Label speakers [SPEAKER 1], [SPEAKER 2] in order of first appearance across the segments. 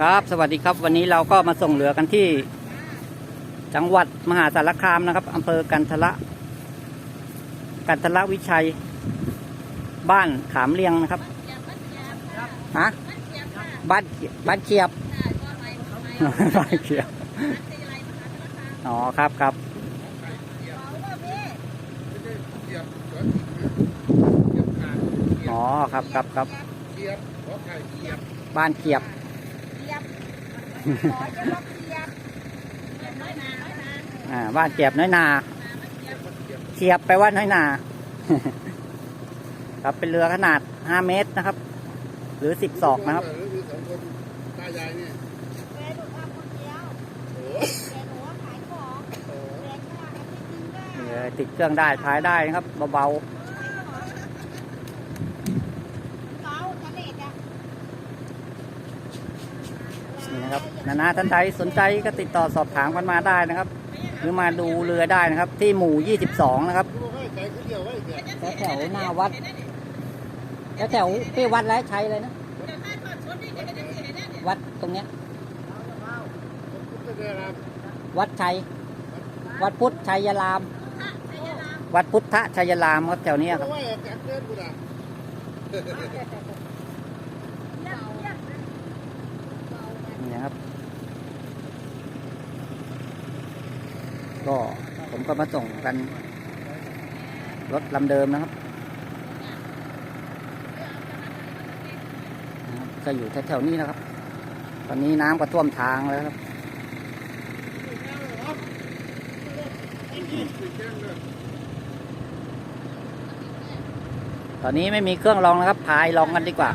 [SPEAKER 1] ครับ สวัสดีครับ วันนี้เราก็มาส่งเรือกันที่ จังหวัดมหาสารคามนะครับอำเภอกันทละ กันทละวิชัย บ้านขามเรียงนะครับฮะบ้านบ้านเชียบบ้านเชียบอ๋อครับครับอ๋อครับครับครับ
[SPEAKER 2] บ้า
[SPEAKER 1] นเกียบ อ่าบ้านเกียบน้อยนาเกียบไปลว่าน้อยนา ครับเป็นเรือขนาด5เมตรนะครับ หรือ10ศอกนะครับ
[SPEAKER 2] หรือมีสองคนตายายเนี่ยโอ้
[SPEAKER 1] เรือติดเครื่องได้พายได้นะครับเบาๆ นี่นะครับนานาท่านใดสนใจก็ติดต่อสอบถามกันมาได้นะครับ หรือมาดูเรือได้นะครับ ที่หมู่ 22 นะครับ
[SPEAKER 2] ดูให้ใจขึ้นเดียวไว้เดียว
[SPEAKER 1] แถวแถวหน้าวัดแถวแถวที่วัดไร้ชัยเลยนะวัดตรงเนี้ย
[SPEAKER 2] ผมจะได้รับ
[SPEAKER 1] วัดชัย วัดพุทธชัยราม วัดพุทธชัยรามครับแถวเนี้ยครับ
[SPEAKER 2] ไว้แกเกินกูนะ
[SPEAKER 1] นี่นะครับ ก็ผมก็มาส่งกัน รถลำเดิมนะครับนะครับ ก็อยู่แถวๆนี้นะครับ ตอนนี้น้ำก็ท่วมทางแล้วครับตอนนี้ไม่มีเครื่องรองนะครับ พายลองกันดีกว่า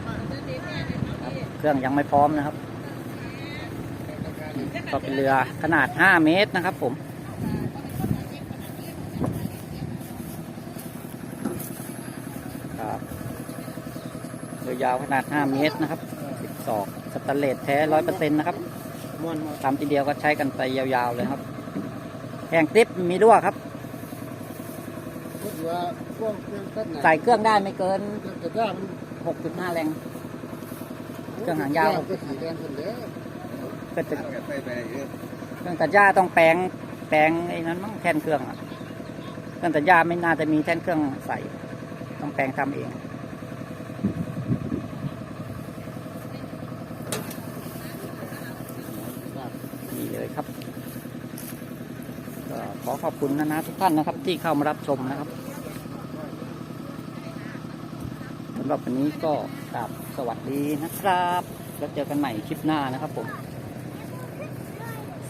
[SPEAKER 1] ครับเครื่องยังไม่พร้อมนะครับ ก็เป็นเรือขนาด 5 เมตรนะครับผม ครับเรือยาวขนาด 5 เมตรนะครับ10ศอกสแตนเลสแท้ร้อยเปอร์เซ็นต์นะครับ
[SPEAKER 2] ม้วน
[SPEAKER 1] ทำทีเดียวก็ใช้กันไปยาวๆเลยครับแข่งกริปมีรั่วครับ
[SPEAKER 2] ก็ถือว่าช่วงเครื่องตัดไหน
[SPEAKER 1] ใส่เครื่องได้ไม่เกิน
[SPEAKER 2] กระด้างมัน
[SPEAKER 1] 6.5แรง เครื่องหางยาว
[SPEAKER 2] ก็สีแดงคนเดียว
[SPEAKER 1] ก็จะ
[SPEAKER 2] ไปไปเยอะ
[SPEAKER 1] เครื่องตัดหญ้าต้องแปลงแปลงไอ้นั้นมั้งแทนเครื่องอะเครื่องตัดหญ้าไม่น่าจะมีแทนเครื่องใส่ ต้องแปลงทำเองนี่เลยครับก็ขอขอบคุณนะนะทุกท่านนะครับ ที่เข้ามารับชมนะครับสำหรับวันนี้ก็กราบสวัสดีนะครับ แล้วเจอกันใหม่คลิปหน้านะครับผม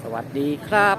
[SPEAKER 1] สวัสดีครับ